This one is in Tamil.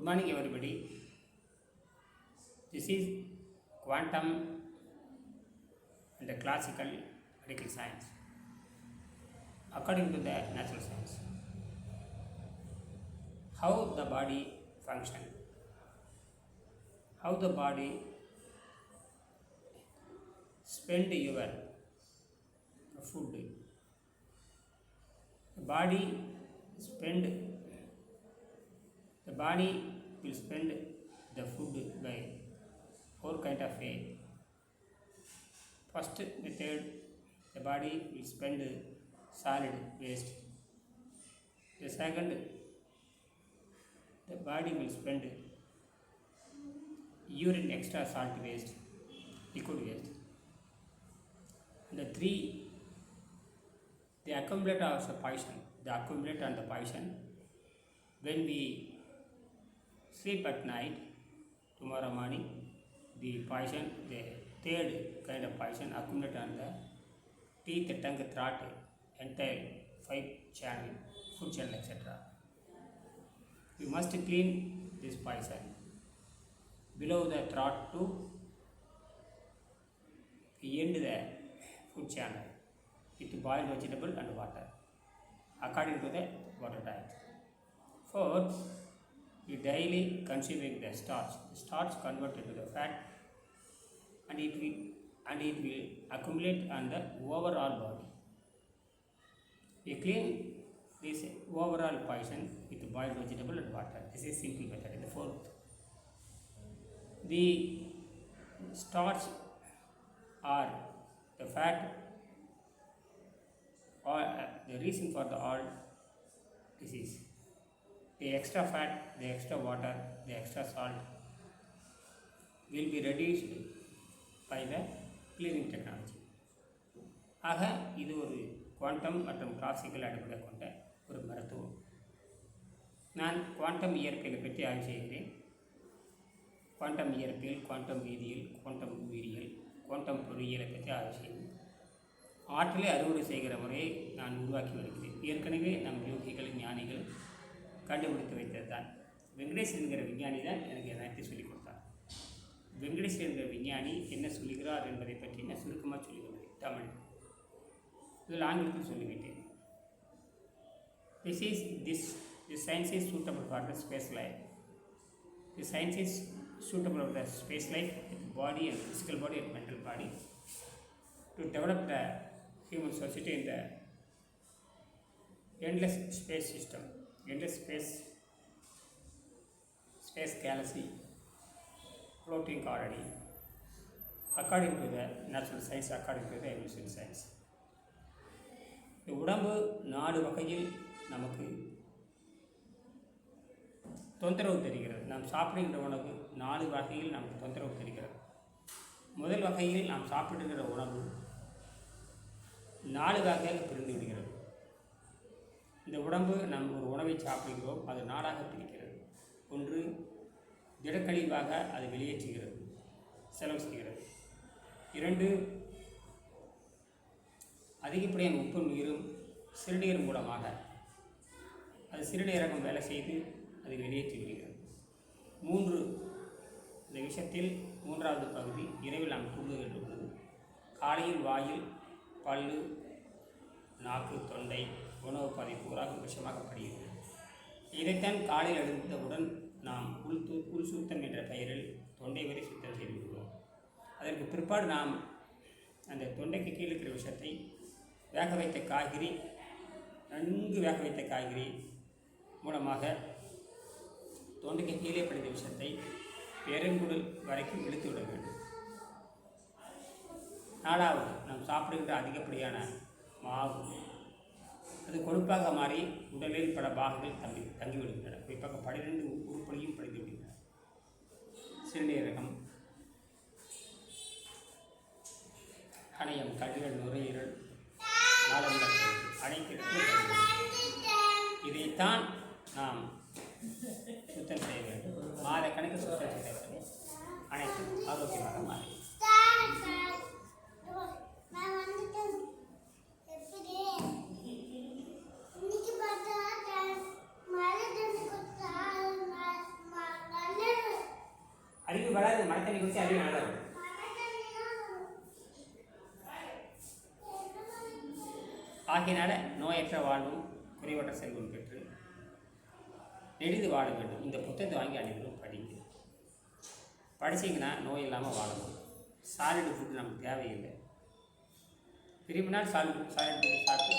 Good morning, everybody. This is quantum and the classical medical science according to the natural science. How the body function, how the body spend your food. Body spend body will spend the food by four kind of way. First method, the body will spend solid waste. The second, the body will spend urine extra salt waste, liquid waste. The three, the accumulate of the poison, the accumulate and the poison. When we sleep at night, tomorrow morning, the poison, the third kind of poison accumulate on the teeth, tongue, throat, entire five channel, food channel, etc. You must clean this poison below the throat to end the food channel with boiled vegetable and water according to the water diet. Fourth, you daily consuming the starch. The starch converted to the fat and it will and it will accumulate on the overall body. We clean this overall poison with boiled vegetable and water. This is simple method. The fourth. The starch or the fat or uh, the reason for the all disease. The extra fat, the extra water, the extra salt will be reduced by the clearing technology. ஆக இது ஒரு குவாண்டம் மற்றும் கிளாசிக்கல் அடிப்படை கொண்ட ஒரு மருத்துவம். நான் குவாண்டம் இயற்பியலை பற்றி ஆய்வு செய்கிறேன். குவாண்டம் இயற்பியல் குவாண்டம் வேதியியல் குவாண்டம் உயிரியல் குவாண்டம் பொறியியலை பற்றி ஆய்வு செய்கிறேன். ஆற்றலை அறுவடை செய்கிற முறையை நான் உருவாக்கி வருகிறேன். ஏற்கனவே நம் யோகிகள் ஞானிகள் கண்டுபிடித்து வைத்தது தான் வெங்கடேஷ் என்கிற விஞ்ஞானி தான் எனக்கு எல்லாத்தையும் சொல்லிக் கொடுத்தார் வெங்கடேஷ் என்கிற விஞ்ஞானி என்ன சொல்லுகிறார் என்பதை பற்றி நான் சுருக்கமாக சொல்லிக்கொண்டேன் தமிழ். இதில் ஆங்கிலத்தில் சொல்லிவிட்டேன். This is this the science is suitable for the space life the science is suitable of the space life, body and physical body and mental body, to develop the human society in the endless space system, endless space, space galaxy, floating already, according to the natural science, according to the evolution science. இந்த உடம்பு நாலு வகையில் நமக்கு தொந்தரவு தருகிறது நாம் சாப்பிடுகின்ற உணவு நாலு வகையில் நமக்கு தொந்தரவு தருகிறது முதல் வகையில் நாம் சாப்பிடுகிற உணவு நாலு வகையாக பிரிந்து விடுகிறது இந்த உடம்பு நாம் ஒரு உணவை சாப்பிடுகிறோம் அது நாடாக பிரிக்கிறது. ஒன்று திடக்கழிவாக அது வெளியேற்றுகிறது செலவு செய்கிறது. இரண்டு அதிகப்படியான உப்பு நீரும் சிறுநீர் மூலமாக அது சிறுநீரகம் வேலை செய்து அதை வெளியேற்றி விடுகிறது மூன்று இந்த விஷயத்தில் மூன்றாவது பகுதி இரவில் நாம் தூங்குகின்ற பொழுது காலையில் வாயில் பல்லு நாக்கு தொண்டை உணவு பாதை பூராக விஷமாக படுகிறது இதைத்தான் காலையில் எழுந்தவுடன் நாம் உள் தூ உள் சுத்தம் என்ற பெயரில் தொண்டை வரை சுத்தம் செய்து விடுவோம் அதற்கு பிற்பாடு நாம் அந்த தொண்டைக்கு கீழே இருக்கிற விஷத்தை வேக வைத்த காய்கறி நன்கு வேக வைத்த காய்கறி மூலமாக தொண்டைக்கு கீழே படித்த விஷத்தை பெருங்குடல் வரைக்கும் இழுத்து விட வேண்டும். நாலாவது நாம் சாப்பிடுகின்ற அதிகப்படியான மாவு. அது கொழுப்பாக மாறி உடலில் பல பாகங்கள் தங்கி தங்கிவிடுகின்றன. குறிப்பாக பனிரெண்டு உருப்படியும் படித்து விடுகின்றன சிறுநீரகம் கணையம் கல்லீரல் நுரையீரல் நாளமில்லா அனைத்து இதைத்தான் நாம் சுத்தம் செய்ய வேண்டும். மாத கணக்கு சுத்தம் செய்ய வேண்டும். அனைத்தும் ஆரோக்கியமாக மாறி. அறிவு வளருது மழை தண்ணி குடிச்சு அறிவு நல்லா ஆகையினால நோயற்ற வாழ்வும் குறைவற்ற செல்வம் பெற்று எளிது வாழ வேண்டும். இந்த புத்தகத்தை வாங்கி அனைவரும் படிங்க. படிச்சீங்கன்னா நோய் இல்லாமல் வாழணும் சாலிடு ஃபுட் நமக்கு தேவையில்லை. விரும்பினால் சாலிட் சாலிட் ஃபுட் சாப்பிட்டு